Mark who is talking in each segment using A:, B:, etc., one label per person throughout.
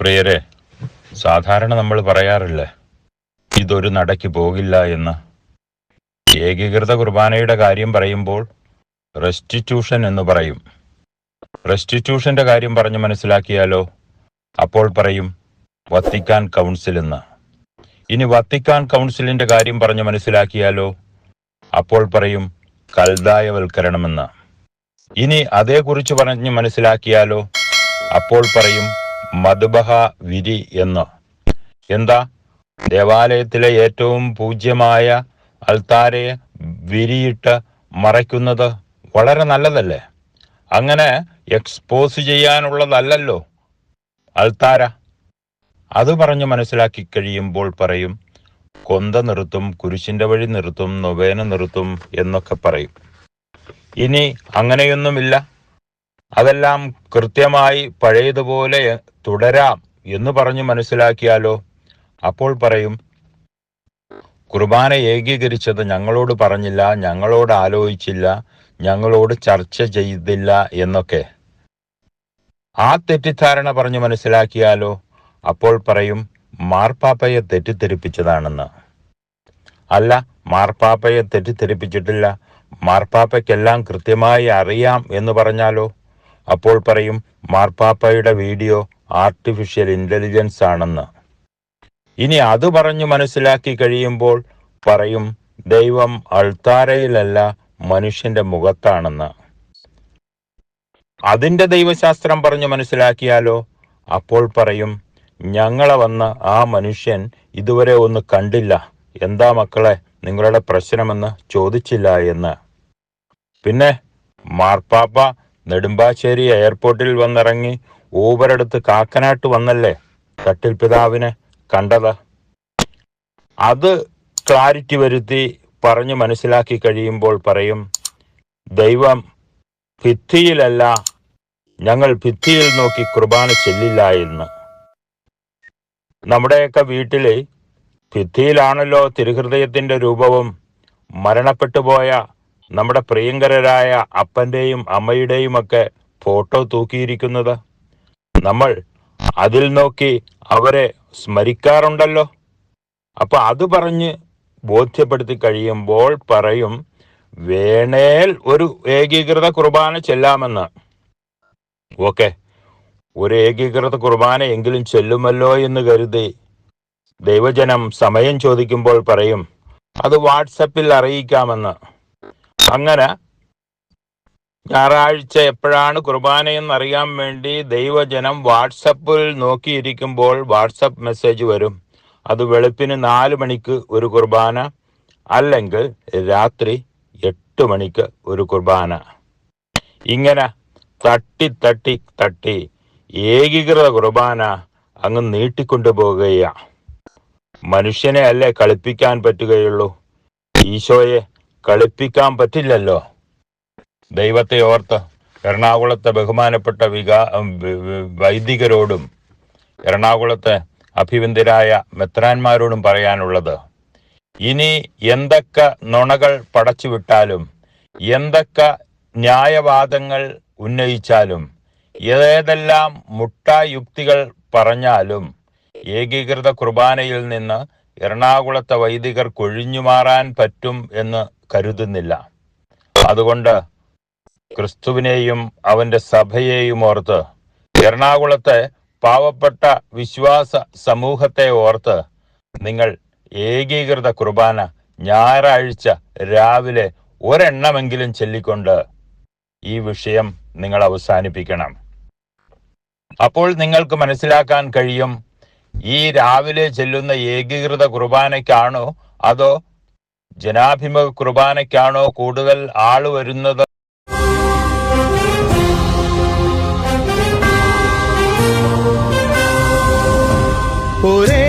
A: പ്രിയരെ സാധാരണ നമ്മൾ പറയാറില്ലേ ഇതൊരു നടക്ക് പോകില്ല എന്ന്. ഏകീകൃത കുർബാനയുടെ കാര്യം പറയുമ്പോൾ റെസ്റ്റിറ്റ്യൂഷൻ എന്ന് പറയും. റെസ്റ്റിറ്റ്യൂഷന്റെ കാര്യം പറഞ്ഞ് മനസ്സിലാക്കിയാലോ? അപ്പോൾ പറയും വത്തിക്കാൻ കൗൺസിൽ എന്ന്. ഇനി വത്തിക്കാൻ കൗൺസിലിന്റെ കാര്യം പറഞ്ഞ് മനസ്സിലാക്കിയാലോ? അപ്പോൾ പറയും കൽദായവൽക്കരണമെന്ന്. ഇനി അതേക്കുറിച്ച് പറഞ്ഞ് മനസ്സിലാക്കിയാലോ? അപ്പോൾ പറയും മധുബഹ വിരി എന്ന്. എന്താ? ദേവാലയത്തിലെ ഏറ്റവും പൂജ്യമായ അൽത്താരയെ വിരിയിട്ട് മറയ്ക്കുന്നത് വളരെ നല്ലതല്ലേ? അങ്ങനെ എക്സ്പോസ് ചെയ്യാനുള്ളതല്ലല്ലോ അൽത്താര അത് പറഞ്ഞ് മനസ്സിലാക്കി കഴിയുമ്പോൾ പറയും കൊന്ത നിർത്തും കുരിശിന്റെ വഴി നിർത്തും നൊവേന നിർത്തും എന്നൊക്കെ പറയും. ഇനി അങ്ങനെയൊന്നുമില്ല. അതെല്ലാം കൃത്യമായി പഴയതുപോലെ തുടരാം എന്ന് പറഞ്ഞു മനസ്സിലാക്കിയാലോ? അപ്പോൾ പറയും കുർബാന ഏകീകരിച്ചത് ഞങ്ങളോട് പറഞ്ഞില്ല ഞങ്ങളോട് ആലോചിച്ചില്ല ഞങ്ങളോട് ചർച്ച ചെയ്തില്ല എന്നൊക്കെ. ആ തെറ്റിദ്ധാരണ പറഞ്ഞു മനസ്സിലാക്കിയാലോ? അപ്പോൾ പറയും മാർപ്പാപ്പയെ തെറ്റിദ്ധരിപ്പിച്ചതാണെന്ന്. അല്ല മാർപ്പാപ്പയെ തെറ്റിദ്ധരിപ്പിച്ചിട്ടില്ല. മാർപ്പാപ്പയ്ക്കെല്ലാം കൃത്യമായി അറിയാം എന്ന് പറഞ്ഞാലോ? അപ്പോൾ പറയും മാർപ്പാപ്പയുടെ വീഡിയോ ആർട്ടിഫിഷ്യൽ ഇന്റലിജൻസ് ആണെന്ന്. ഇനി അത് പറഞ്ഞു മനസ്സിലാക്കി കഴിയുമ്പോൾ പറയും ദൈവം അൾത്താരയിലല്ല മനുഷ്യന്റെ മുഖത്താണെന്ന്. അതിന്റെ ദൈവശാസ്ത്രം പറഞ്ഞു മനസ്സിലാക്കിയാലോ? അപ്പോൾ പറയും ഞങ്ങളെ വന്ന ആ മനുഷ്യൻ ഇതുവരെ ഒന്ന് കണ്ടില്ല. എന്താ മക്കളെ നിങ്ങളുടെ പ്രശ്നമെന്ന് ചോദിച്ചില്ല എന്ന്. പിന്നെ മാർപ്പാപ്പ നെടുമ്പാശ്ശേരി എയർപോർട്ടിൽ വന്നിറങ്ങി ഊബറെടുത്ത് കാക്കനാട്ട് വന്നല്ലേ? തട്ടിൽ പിതാവിനെ കണ്ടത്. അത് ക്ലാരിറ്റി വരുത്തി പറഞ്ഞു മനസ്സിലാക്കി കഴിയുമ്പോൾ പറയും ദൈവം ഭിത്തിയിലല്ല ഞങ്ങൾ ഭിത്തിയിൽ നോക്കി കുർബാന ചെല്ലില്ല എന്ന്. നമ്മുടെയൊക്കെ വീട്ടിൽ ഭിത്തിയിലാണല്ലോ തിരുഹൃദയത്തിന്റെ രൂപവും മരണപ്പെട്ടു പോയ നമ്മുടെ പ്രിയങ്കരരായ അപ്പന്റെയും അമ്മയുടെയും ഒക്കെ ഫോട്ടോ തൂക്കിയിരിക്കുന്നത്? നമ്മൾ അതിൽ നോക്കി അവരെ സ്മരിക്കാറുണ്ടല്ലോ. അപ്പൊ അത് പറഞ്ഞ് ബോധ്യപ്പെടുത്തി കഴിയുമ്പോൾ പറയും വേണേൽ ഒരു ഏകീകൃത കുർബാന ചെല്ലാമെന്ന്. ഓക്കെ. ഒരു ഏകീകൃത കുർബാന എങ്കിലും ചെല്ലുമല്ലോ എന്ന് കരുതി ദൈവജനം സമയം ചോദിക്കുമ്പോൾ പറയും അത് വാട്സപ്പിൽ അറിയിക്കാമെന്ന്. അങ്ങനെ ഞായറാഴ്ച എപ്പോഴാണ് കുർബാനയെന്ന് അറിയാൻ വേണ്ടി ദൈവജനം വാട്സപ്പിൽ നോക്കിയിരിക്കുമ്പോൾ വാട്സപ്പ് മെസ്സേജ് വരും. അത് വെളുപ്പിന് നാല് മണിക്ക് ഒരു കുർബാന അല്ലെങ്കിൽ രാത്രി എട്ട് മണിക്ക് ഒരു കുർബാന. ഇങ്ങനെ തട്ടി തട്ടി തട്ടി ഏകീകൃത കുർബാന അങ്ങ് നീട്ടിക്കൊണ്ടു മനുഷ്യനെ അല്ലേ കളിപ്പിക്കാൻ പറ്റുകയുള്ളൂ? ഈശോയെ കളിപ്പിക്കാൻ പറ്റില്ലല്ലോ. ദൈവത്തെ ഓർത്ത് എറണാകുളത്തെ ബഹുമാനപ്പെട്ട വികാ വൈദികരോടും എറണാകുളത്തെ അഭിവന്ദ്യരായ മെത്രാന്മാരോടും പറയാനുള്ളത്. ഇനി എന്തൊക്കെ നുണകൾ പടച്ചുവിട്ടാലും എന്തൊക്കെ ന്യായവാദങ്ങൾ ഉന്നയിച്ചാലും ഏതെല്ലാം മുട്ടായുക്തികൾ പറഞ്ഞാലും ഏകീകൃത കുർബാനയിൽ നിന്ന് എറണാകുളത്തെ വൈദികർ കൊഴിഞ്ഞു മാറാൻ പറ്റും എന്ന് കരുതുന്നില്ല. അതുകൊണ്ട് ക്രിസ്തുവിനെയും അവന്റെ സഭയെയും ഓർത്ത് എറണാകുളത്തെ പാവപ്പെട്ട വിശ്വാസ സമൂഹത്തെ ഓർത്ത് നിങ്ങൾ ഏകീകൃത കുർബാന ഞായറാഴ്ച രാവിലെ ഒരെണ്ണമെങ്കിലും ചൊല്ലിക്കൊണ്ട് ഈ വിഷയം നിങ്ങൾ അവസാനിപ്പിക്കണം. അപ്പോൾ നിങ്ങൾക്ക് മനസ്സിലാക്കാൻ കഴിയും ഈ രാവിലെ ചെല്ലുന്ന ഏകീകൃത കുർബാനയ്ക്കാണോ? അതോ ജനാഭിമുഖ കുർബാനയ്ക്കാണോ കൂടുതൽ ആൾ വരുന്നത്?
B: ഒരു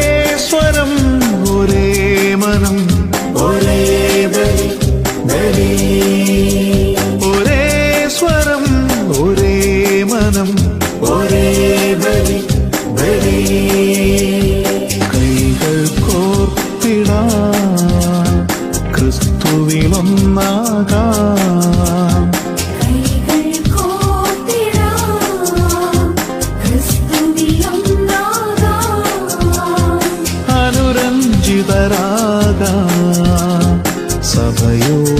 B: собою